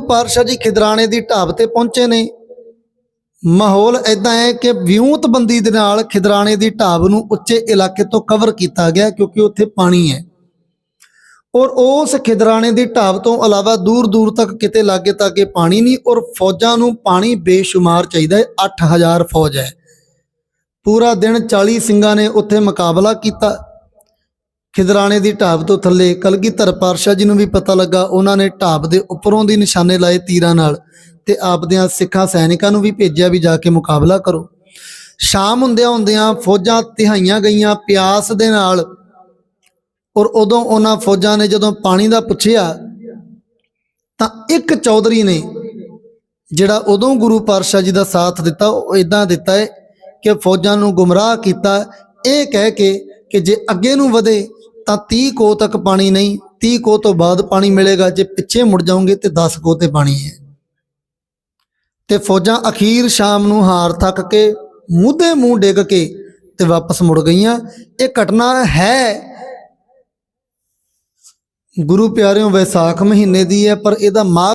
ਪਾਤਸ਼ਾਹ ਜੀ ਖਿਦਰਾਣੇ ਦੀ ਢਾਬ ਤੇ ਪਹੁੰਚੇ ਨੇ। ਮਾਹੌਲ ਇਦਾਂ ਹੈ ਕਿ ਵਿਉਂਤਬੰਦੀ ਦੇ ਨਾਲ ਖਿਦਰਾਣੇ ਦੀ ਢਾਬ ਨੂੰ ਉੱਚੇ ਇਲਾਕੇ ਤੋਂ ਕਵਰ ਕੀਤਾ ਗਿਆ ਕਿਉਂਕਿ ਉੱਥੇ ਪਾਣੀ ਹੈ। ਔਰ ਉਸ ਖਿਦਰਾਣੇ ਦੀ ਢਾਬ ਤੋਂ ਇਲਾਵਾ ਦੂਰ ਦੂਰ ਤੱਕ ਕਿਤੇ ਲਾਗੇ ਤਾਗੇ ਪਾਣੀ ਨਹੀਂ, ਔਰ ਫੌਜਾਂ ਨੂੰ ਪਾਣੀ ਬੇਸ਼ੁਮਾਰ ਚਾਹੀਦਾ ਹੈ। 8000 ਫੌਜ ਹੈ। ਪੂਰਾ ਦਿਨ 40 ਸਿੰਘਾਂ ਨੇ ਉੱਥੇ ਮੁਕਾਬਲਾ ਕੀਤਾ। ਖਿਦਰਾਣੇ ਦੀ ਢਾਬ ਤੋਂ ਥੱਲੇ ਕਲਗੀਧਰ ਪਾਤਸ਼ਾਹ ਜੀ ਨੂੰ ਵੀ ਪਤਾ ਲੱਗਾ, ਉਹਨਾਂ ਨੇ ਢਾਬ ਦੇ ਉੱਪਰੋਂ ਦੀ ਨਿਸ਼ਾਨੇ ਲਾਏ ਤੀਰਾਂ ਨਾਲ ਤੇ ਆਪਦਿਆਂ ਸਿੱਖਾਂ ਸੈਨਿਕਾਂ ਨੂੰ ਵੀ ਭੇਜਿਆ ਵੀ ਜਾ ਕੇ ਮੁਕਾਬਲਾ ਕਰੋ। ਸ਼ਾਮ ਹੁੰਦਿਆਂ ਹੁੰਦਿਆਂ ਫੌਜਾਂ ਤਿਹਾਈਆਂ ਗਈਆਂ ਪਿਆਸ ਦੇ ਨਾਲ ਔਰ ਉਦੋਂ ਉਹਨਾਂ ਫੌਜਾਂ ਨੇ ਜਦੋਂ ਪਾਣੀ ਦਾ ਪੁੱਛਿਆ ਤਾਂ ਇੱਕ ਚੌਧਰੀ ਨੇ ਜਿਹੜਾ ਉਦੋਂ ਗੁਰੂ ਪਾਤਸ਼ਾਹ ਜੀ ਦਾ ਸਾਥ ਦਿੱਤਾ, ਉਹ ਇਦਾਂ ਦਿੱਤਾ ਹੈ ਕਿ ਫੌਜਾਂ ਨੂੰ ਗੁੰਮਰਾਹ ਕੀਤਾ, ਇਹ ਕਹਿ ਕੇ ਕਿ ਜੇ ਅੱਗੇ ਨੂੰ ਵਧੇ ਤਾਂ 30 ਕੋ ਤੱਕ ਪਾਣੀ ਨਹੀਂ 30 ਕੋ ਤੋਂ ਬਾਅਦ ਪਾਣੀ ਮਿਲੇਗਾ। ਜੇ ਪਿੱਛੇ ਮੁੜ ਜਾਓਗੇ ਤੇ 10 ਕੋ ਤੇ ਪਾਣੀ ਹੈ। ਤੇ ਫੌਜਾਂ ਅਖੀਰ ਸ਼ਾਮ ਨੂੰ ਹਾਰ ਥੱਕ ਕੇ ਮੂਧੇ ਮੂੰਹ ਡਿੱਗ ਕੇ ਤੇ ਵਾਪਸ ਮੁੜ ਗਈਆਂ। ਇਹ ਘਟਨਾ ਹੈ। ਗੁਰੂ ਪਿਆਰਿਓ, ਵੈਸਾਖ ਮਹੀਨੇ ਦੀ ਹੈ, ਪਰ ਇਹਦਾ ਮਾਘ